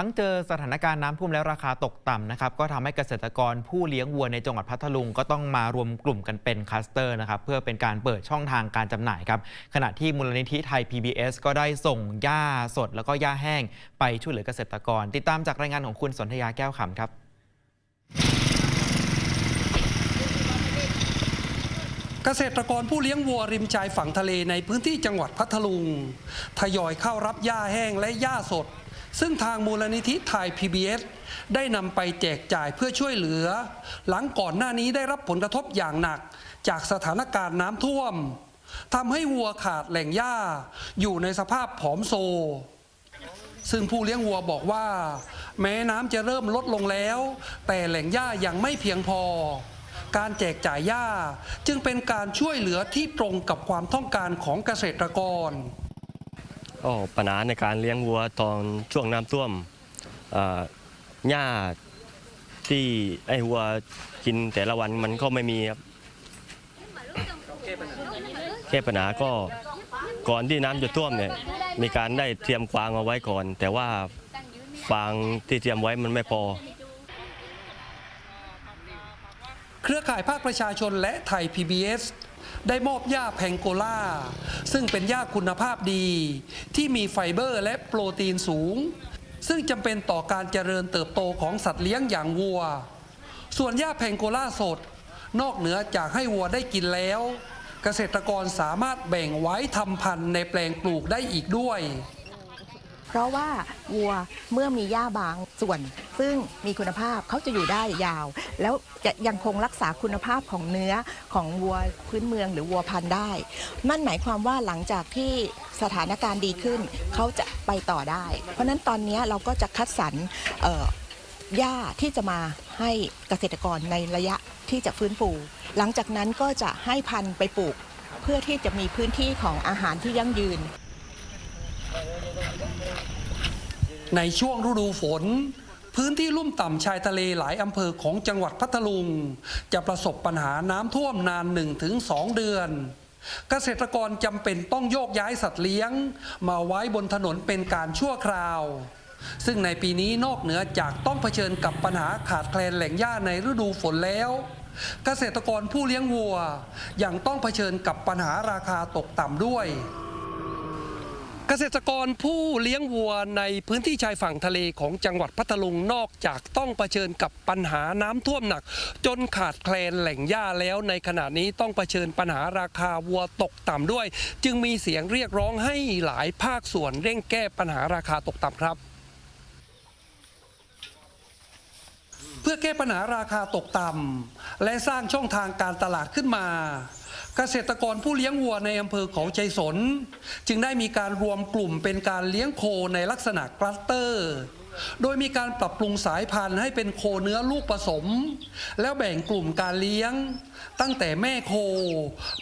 ทั้งเจอสถานการณ์น้ำท่วมและราคาตกต่ำนะครับ ก็ทำให้เกษตรกรผู้เลี้ยงวัวในจังหวัดพัทลุงก็ต้องมารวมกลุ่มกันเป็นคลัสเตอร์นะครับ เพื่อเป็นการเปิดช่องทางการจำหน่ายครับ ขณะที่มูลนิธิไทย PBS ก็ได้ส่งหญ้าสด แล้วก็หญ้าแห้งไปช่วยเหลือเกษตรกร ติดตามจากรายงานของคุณสนธยาแก้วขำครับเกษตรกรผู้เลี้ยงวัวริมชายฝั่งทะเลในพื้นที่จังหวัดพัทลุง ทยอยเข้ารับหญ้าแห้งและหญ้าสด ซึ่งทางมูลนิธิไทย PBS ได้นำไปแจกจ่ายเพื่อช่วยเหลือ หลังก่อนหน้านี้ได้รับผลกระทบอย่างหนัก จากสถานการณ์น้ำท่วมทำให้วัวขาดแหล่งหญ้า อยู่ในสภาพผอมโซ ซึ่งผู้เลี้ยงวัวบอกว่า แม้น้ำจะเริ่มลดลงแล้ว แต่แหล่งหญ้ายังไม่เพียงพอ การแจกจ่ายหญ้าจึงเป็นการช่วยเหลือที่ตรงกับความต้องการของเกษตรกร ก็ปัญหาในการเลี้ยงวัวตอนช่วงน้ำท่วมหญ้าที่ไอ้วัวกินแต่ละวันมันก็ไม่มีครับแก้ปัญหาก็ก่อนที่น้ำจะท่วมเนี่ยมีการได้เตรียมฟางเอาไว้ก่อน แต่ว่าฟางที่เตรียมไว้มันไม่พอ เครือข่ายภาคประชาชนและไทย PBS ได้มอบหญ้าแพงโกล่า ซึ่งเป็นหญ้าคุณภาพดี ที่มีไฟเบอร์และโปรตีนสูง ซึ่งจำเป็นต่อการเจริญเติบโตของสัตว์เลี้ยงอย่างวัว ส่วนหญ้าแพงโกล่าสด นอกเหนือจากให้วัวได้กินแล้ว เกษตรกรสามารถแบ่งไว้ทำพันธุ์ในแปลงปลูกได้อีกด้วย เพราะว่าวัวเมื่อมีหญ้าบางส่วน ซึ่งมีคุณภาพเขาจะอยู่ได้ยาว แล้วจะยังคงรักษาคุณภาพของเนื้อของวัวพื้นเมืองหรือวัวพันธุ์ได้ นั่นหมายความว่าหลังจากที่สถานการณ์ดีขึ้นเขาจะไปต่อได้ เพราะนั้นตอนนี้เราก็จะคัดสรรหญ้าที่จะมาให้เกษตรกรในระยะที่จะฟื้นฟู หลังจากนั้นก็จะให้พันธุ์ไปปลูก เพื่อที่จะมีพื้นที่ของอาหารที่ยั่งยืน ในช่วงฤดูฝน พื้นที่ลุ่มต่ำชายทะเลหลายอำเภอของจังหวัดพัทลุง จะประสบปัญหาน้ำท่วมนาน 1-2 เดือน เกษตรกรจำเป็นต้องโยกย้ายสัตว์เลี้ยง มาไว้บนถนนเป็นการชั่วคราว ซึ่งในปีนี้นอกเหนือจากต้องเผชิญกับปัญหาขาดแคลนแหล่งหญ้าในฤดูฝนแล้วเกษตรกรผู้เลี้ยงวัวยังต้องเผชิญกับปัญหาราคาตกต่ำด้วย เกษตรกรผู้เลี้ยงวัวในพื้นที่ชายฝั่งทะเลของจังหวัดพัทลุงนอกจากต้องเผชิญกับปัญหาน้ำท่วมหนัก จนขาดแคลนแหล่งหญ้าแล้วในขณะนี้ต้องเผชิญปัญหาราคาวัวตกต่ำด้วย จึงมีเสียงเรียกร้องให้หลายภาคส่วนเร่งแก้ปัญหาราคาตกต่ำครับ พื่อแก้ปัญหาราคาตกต่ำและสร้างช่องทางการตลาดขึ้นมา เกษตรกรผู้เลี้ยงวัวในอำเภอเขาใจสน จึงได้มีการรวมกลุ่มเป็นการเลี้ยงโคในลักษณะคลัสเตอร์ โดยมีการปรับปรุงสายพันธุ์ให้เป็นโคเนื้อลูกผสม แล้วแบ่งกลุ่มการเลี้ยง ตั้งแต่แม่โค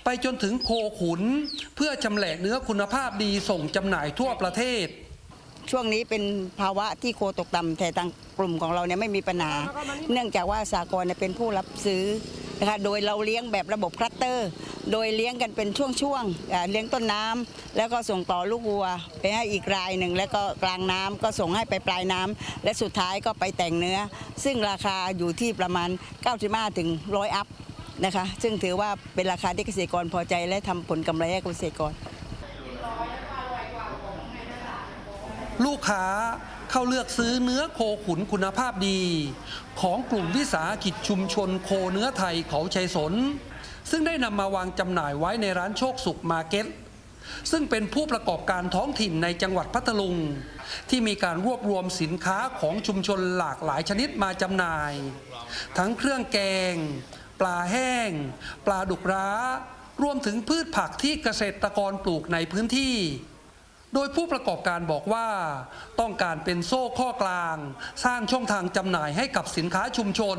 ไปจนถึงโคขุน เพื่อชำแหละเนื้อคุณภาพดีส่งจำหน่ายทั่วประเทศ ช่วงนี้เป็นภาวะที่โคตกต่ำแต่ทางกลุ่มของเราเนี่ยไม่มีปัญหา เนื่องจากว่าสากลเนี่ยเป็นผู้รับซื้อนะคะโดยเราเลี้ยงแบบระบบคลัสเตอร์ โดยเลี้ยงกันเป็นช่วงๆเลี้ยงต้นน้ำแล้วก็ส่งต่อลูกวัว ไปให้อีกรายหนึ่งแล้วก็กลางน้ำก็ส่งให้ไปปลายน้ำและสุดท้ายก็ไปแต่งเนื้อ ซึ่งราคาอยู่ที่ประมาณ 95ถึง100 อัพนะคะซึ่งถือว่าเป็นราคาที่เกษตรกรพอใจและทำผลกำไรให้เกษตรกร ลูกค้าเข้าเลือกซื้อเนื้อโคขุนคุณภาพดี ของกลุ่มวิสาหกิจชุมชนโคเนื้อไทยเขาชัยสน ซึ่งได้นำมาวางจำหน่ายไว้ในร้านโชคสุขมาเก็ตซึ่งเป็นผู้ประกอบการท้องถิ่นในจังหวัดพัทลุง ที่มีการรวบรวมสินค้าของชุมชนหลากหลายชนิดมาจำหน่าย ทั้งเครื่องแกง ปลาแห้ง ปลาดุกร้ารวมถึงพืชผักที่เกษตรกรปลูกในพื้นที่ โดยผู้ประกอบการบอกว่าต้องการเป็นโซ่ข้อกลาง สร้างช่องทางจำหน่ายให้กับสินค้าชุมชน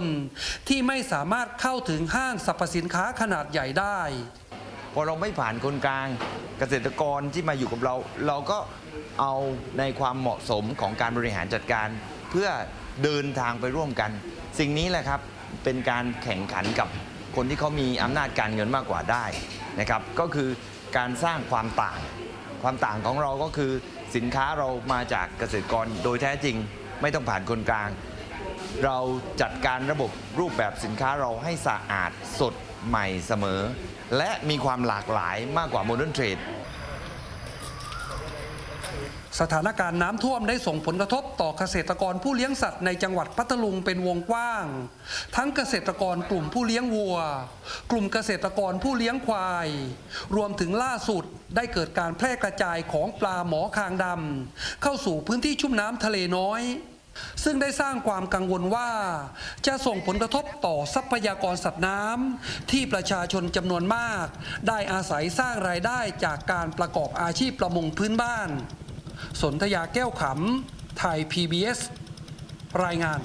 ที่ไม่สามารถเข้าถึงห้างสรรพสินค้าขนาดใหญ่ได้พอเราไม่ผ่านคนกลางเกษตรกรที่มาอยู่กับเรา เราก็เอาในความเหมาะสมของการบริหารจัดการ เพื่อเดินทางไปร่วมกัน สิ่งนี้แหละครับเป็นการแข่งขันกับคนที่เขามีอำนาจการเงินมากกว่าได้นะครับ ก็คือการสร้างความต่าง ความต่างของเราก็คือสินค้าเรามาจากเกษตรกรโดยแท้จริง ไม่ต้องผ่านคนกลาง เราจัดการระบบรูปแบบสินค้าเราให้สะอาดสดใหม่เสมอ และมีความหลากหลายมากกว่าโมเดิร์นเทรด สถานการณ์น้ำท่วมได้ส่งผลกระทบต่อเกษตรกรผู้เลี้ยงสัตว์ในจังหวัดพัทลุงเป็นวงกว้าง ทั้งเกษตรกรกลุ่มผู้เลี้ยงวัว กลุ่มเกษตรกรผู้เลี้ยงควาย รวมถึงล่าสุดได้เกิดการแพร่กระจายของปลาหมอคางดำเข้าสู่พื้นที่ชุ่มน้ำทะเลน้อย ซึ่งได้สร้างความกังวลว่า จะส่งผลกระทบต่อทรัพยากรสัตว์น้ำที่ประชาชนจำนวนมาก ได้อาศัยสร้างรายได้จากการประกอบอาชีพประมงพื้นบ้าน สนธยาแก้วขำไทย PBS รายงาน